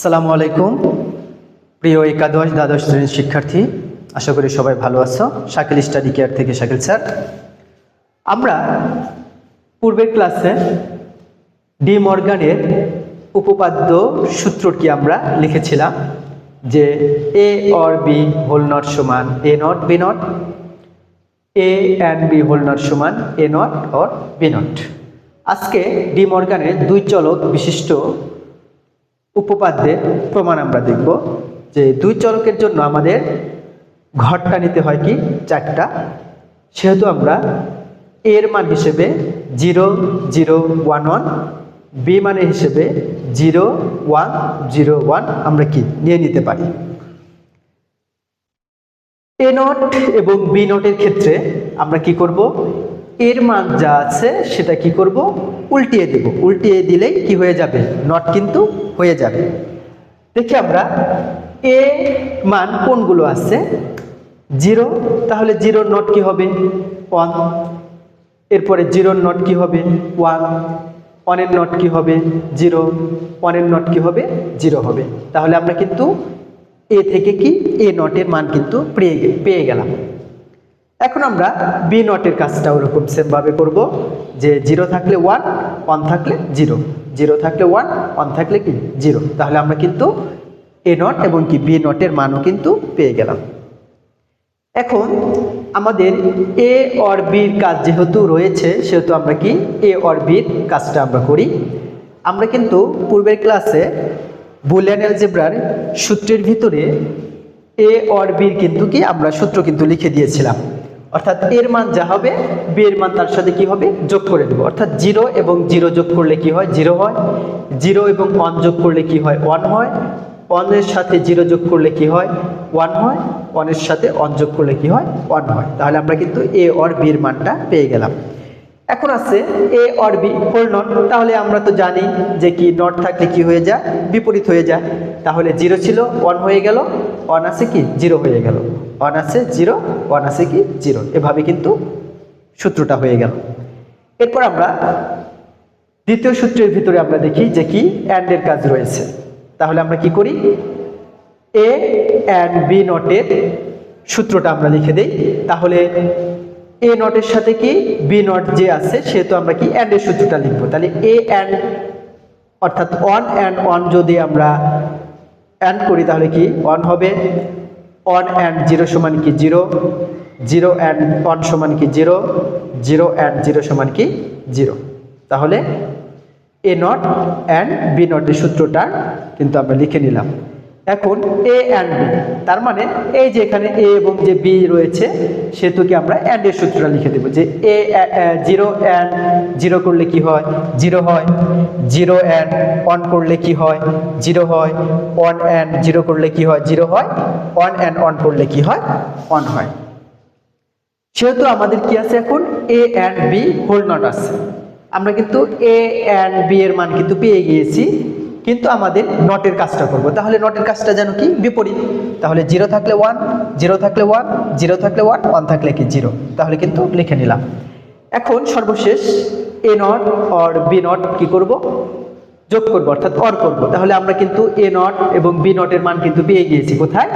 আসসালামু আলাইকুম। প্রিয় একাদশ, দ্বাদশ শ্রেণির শিক্ষার্থী, আশা করি সবাই ভালো আছো। শাকিল স্টাডি কেয়ার থেকে শাকিল স্যার। আমরা পূর্বের ক্লাসে ডি মর্গানের উপপাদ্য সূত্রটি আমরা লিখেছিলাম যে A or B whole not সমান A not B not, A and B whole not সমান A not or B not. আজকে ডি মর্গানের দুই চলক বিশিষ্ট উপপাদ্যের প্রমাণ আমরা দেখব যে দুই চলকের জন্য আমাদের ঘরটা নিতে হয় কি? চারটা। সেহেতু আমরা এর মান হিসেবে zero zero, one one, B মানের হিসেবে জিরো, ওয়ান জিরো, ওয়ান আমরা কি? নিয়ে নিতে পারি। এ নট এবং বি নটের ক্ষেত্রে আমরা কি করব? এর মান যা আছে সেটা কি করব? উল্টিয়ে দেব। উল্টিয়ে দিলেই কি হয়ে যাবে? নট কিন্তু হয়ে যাবে। দেখি আমরা এ মান কোনগুলো আছে? জিরো। তাহলে জিরোর নট কি হবে? ওয়ান। এরপরে জিরোর নট কি হবে? ওয়ান। ওয়ানের নট কি হবে? জিরো। ওয়ানের নট কি হবে? জিরো হবে। তাহলে আমরা কিন্তু এ থেকে কি? এ নটের মান কিন্তু পেয়ে পেয়ে গেলাম। এখন আমরা বি নটের কাজটা ওরকম সেমভাবে করব যে জিরো থাকলে ওয়ান ওয়ান থাকলে জিরো জিরো থাকলে ওয়ান ওয়ান থাকলে কি? জিরো তাহলে আমরা কিন্তু এ নট এবং কি বি নটের মানও কিন্তু পেয়ে গেলাম। এখন আমাদের এ অর বির কাজ যেহেতু রয়েছে, সেহেতু আমরা কি এ অর বির কাজটা আমরা করি। আমরা কিন্তু পূর্বের ক্লাসে বুলিয়ান অ্যালজেব্রার সূত্রের ভিতরে এ অর বির কিন্তু কি আমরা সূত্র কিন্তু লিখে দিয়েছিলাম। অর্থাৎ এর মান যা হবে বি এর মান তার সাথে কি হবে? যোগ করে দেবো। অর্থাৎ জিরো এবং জিরো যোগ করলে কি হয়? জিরো হয়। জিরো এবং ওয়ান যোগ করলে কি হয়? ওয়ান হয়। ওয়ানের সাথে জিরো যোগ করলে কি হয়? ওয়ান হয়। ওয়ানের সাথে ওয়ান যোগ করলে কি হয়? ওয়ান হয়। তাহলে আমরা কিন্তু এ অর বির মানটা পেয়ে গেলাম। এখন আছে A or B whole not তাহলে আমরা তো জানি যে কি নট থাকলে কি হয়ে যায়? বিপরীত হয়ে যায়। তাহলে জিরো ছিল ওয়ান হয়ে গেল ওয়ান আছে কি? জিরো হয়ে গেল। ওয়ান আছে জিরো ওয়ান আছে কি? জিরো এভাবে কিন্তু সূত্রটা হয়ে গেল। এরপর আমরা দ্বিতীয় সূত্রের ভিতরে আমরা দেখি যে কি? অ্যান্ডের কাজ রয়েছে। তাহলে আমরা কি করি? এ অ্যান্ড বি নটের সূত্রটা আমরা লিখে দিই। তাহলে এ নটের সাথে কি? বি নট যে আছে সেহেতু আমরা কি অ্যান্ডের সূত্রটা লিখব। তাহলে এ অ্যান্ড অর্থাৎ ওয়ান অ্যান্ড ওয়ান যদি আমরা অ্যান্ড করি, তাহলে কি? ওয়ান হবে। ওয়ান অ্যান্ড জিরো সমান কি? জিরো জিরো অ্যান্ড ওয়ান সমান কি? জিরো জিরো অ্যান্ড জিরো সমান কি? জিরো তাহলে এ নট অ্যান্ড বি নটের সূত্রটা কিন্তু আমরা লিখে নিলাম। এখন এ অ্যান্ড বি তার মানে এই যে এখানে এ এবং যে বি রয়েছে সেহেতুকে আমরা অ্যান্ড এর সূত্রটা লিখে দেবো যে এ জিরো অ্যান্ড জিরো করলে কি হয়? জিরো হয়। জিরো অ্যান্ড অন করলে কি হয়? জিরো হয়। ওয়ান অ্যান্ড জিরো করলে কি হয়? জিরো হয়। ওয়ান অ্যান্ড অন করলে কি হয়? অন হয়। সেহেতু আমাদের কি আছে এখন? A and B whole not আছে। আমরা কিন্তু এ অ্যান্ড বি এর মান কিন্তু পেয়ে গিয়েছি। কিন্তু আমাদের নটের কাজটা করব। তাহলে নটের কাজটা যেন কি? বিপরীত। তাহলে জিরো থাকলে ওয়ান জিরো থাকলে ওয়ান জিরো থাকলে ওয়ান ওয়ান থাকলে কি? জিরো তাহলে কিন্তু লিখে নিলাম। এখন সর্বশেষ A not or B not কি করব? যোগ করব, অর্থাৎ অর করব। তাহলে আমরা কিন্তু এ নট এবং বি নটের মান কিন্তু পেয়ে গিয়েছি। কোথায়?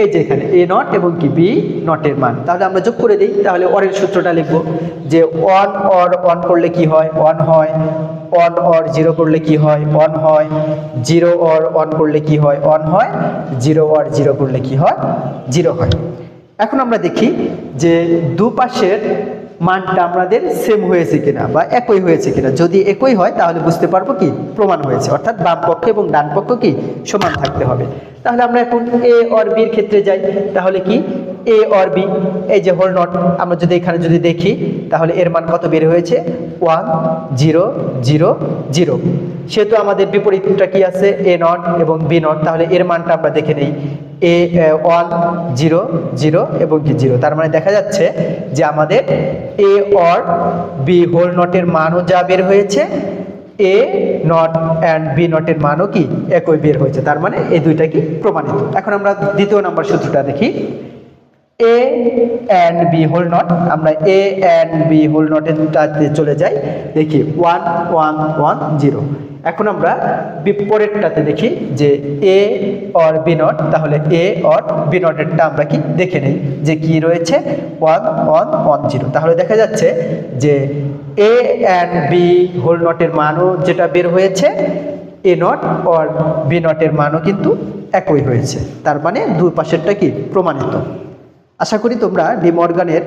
এই যে এখানে এ নট এবং কি? বি নটের মান। তাহলে আমরা যোগ করে দিই। তাহলে অরের সূত্রটা লিখব যে ওয়ান অর অন করলে কি হয়? অন হয়। ওয়ান অর জিরো করলে কি হয়? অন হয়। জিরো অর অন করলে কি হয়? অন হয়। জিরো অর জিরো করলে কি হয়? জিরো হয়। এখন আমরা দেখি যে দুপাশের মানটা আমাদের সেম হয়েছে কিনা বা একই হয়েছে কিনা। যদি একই হয়, তাহলে বুঝতে পারব কি? প্রমাণ হয়েছে। অর্থাৎ বাম পক্ষ এবং ডান পক্ষ কি? সমান থাকতে হবে। তাহলে আমরা এখন এ অর বির ক্ষেত্রে যাই। তাহলে কি? এ অর বি এই যে হোল নট আমরা যদি এখানে যদি দেখি, তাহলে এর মান কত বের হয়েছে? ওয়ান জিরো জিরো জিরো সেহেতু আমাদের বিপরীতটা কি আছে? এ নট এবং বি নট তাহলে এর মানটা আমরা দেখে নেই। এ অল জিরো জিরো এবং কি জিরো তার মানে দেখা যাচ্ছে যে আমাদের এ অর বি হোল নটের মানও যা বের হয়েছে এ নট অ্যান্ড বি নটের মানও কি একই বের হয়েছে। তার মানে এই দুইটা কি প্রমাণিত। এখন আমরা দ্বিতীয় নাম্বার সূত্রটা দেখি। A and B whole not আমরা এ অ্যান্ড বি হোল নটেরটাতে চলে যাই। দেখি ওয়ান ওয়ান ওয়ান জিরো এখন আমরা বিপরীতটাতে দেখি যে এ অর বি নট তাহলে এ অর বি নটেরটা আমরা কি দেখে নেই যে কি রয়েছে? ওয়ান ওয়ান ওয়ান জিরো তাহলে দেখা যাচ্ছে যে এ অ্যান্ড বি হোল নটের মানও যেটা বের হয়েছে এ নট অর বি নটের মানও কিন্তু একই হয়েছে। তার মানে দুই পাশেরটা কি? প্রমাণিত। আশা করি তোমরা ডিমর্গানের